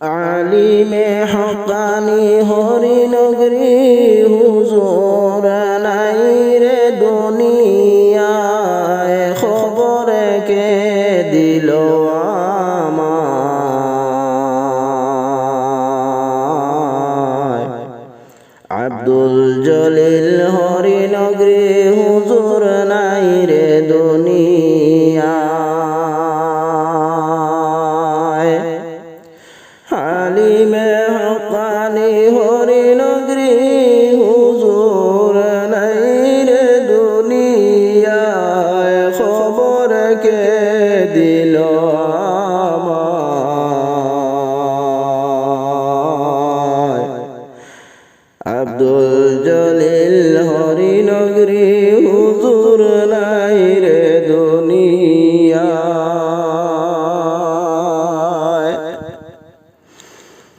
আলিমে হকানি হরি নগরী হুজুর নাই রে দুনিয়ায় খবর কে দিল আমায়? আব্দুল জলিল আব্দুল জলিল হরি নগরী হুজুর নাই রে দুনিয়ায়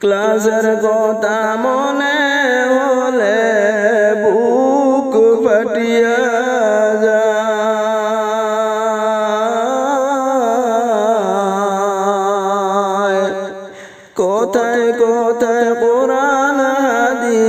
ক্লাসের কথা মনে হলে বুক ফাটিয়া যায় কোথায় কোথায়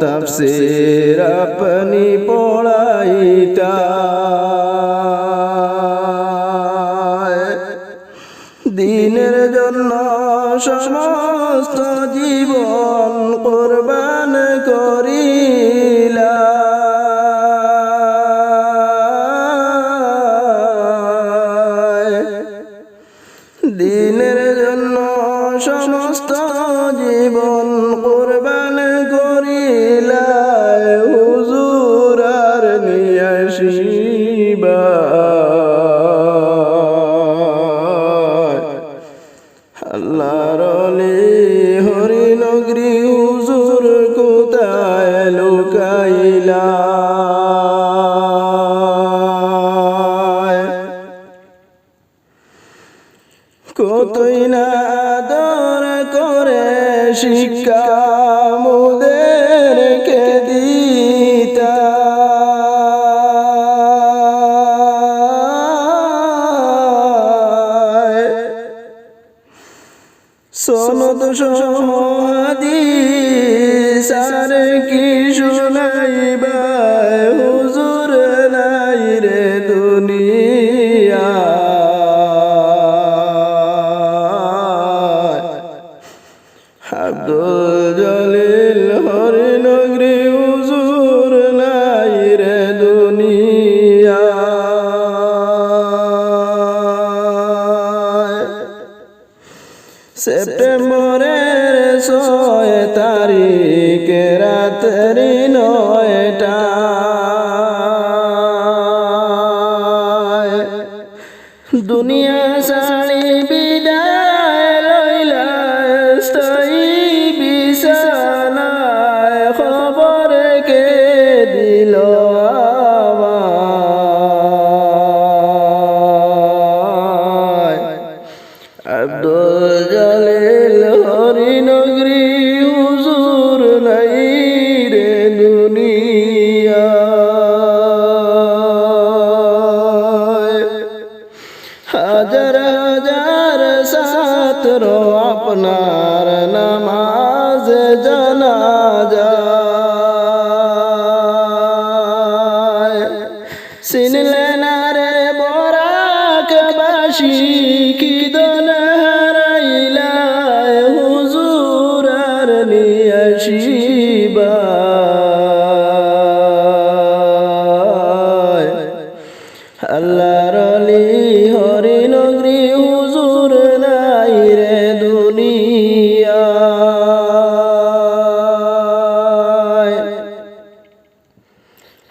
তাফসির আপনি পড়াইতা। দিনের জন্য সমস্ত জীবন কোরবান করিলা। দিনের জন্য সমস্ত জীবন আল্লাহর হরি নগরী হুজুর কোথায় লুকাইলা কতই না আদর করে শিক্ষা সনদ সহাদিস সার কি শুনাইবা সেপ্টেম্বরের ছয় তারিখ রাত্রি নয়টা। দুনিয়া হরি নগরী হুজুর নাই রে দুনিয়ায় হাজার হাজার ছাত্র আপনার নামাজ জানাজা। চিনলেন রে বরাকবাসী কি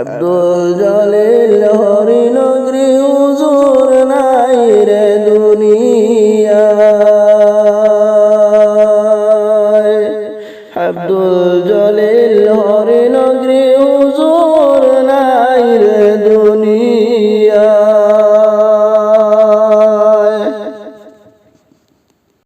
আব্দুল জলিল হরি নগরী হুজুর নাই রে দুনিয়া। আব্দুল জলিল হরি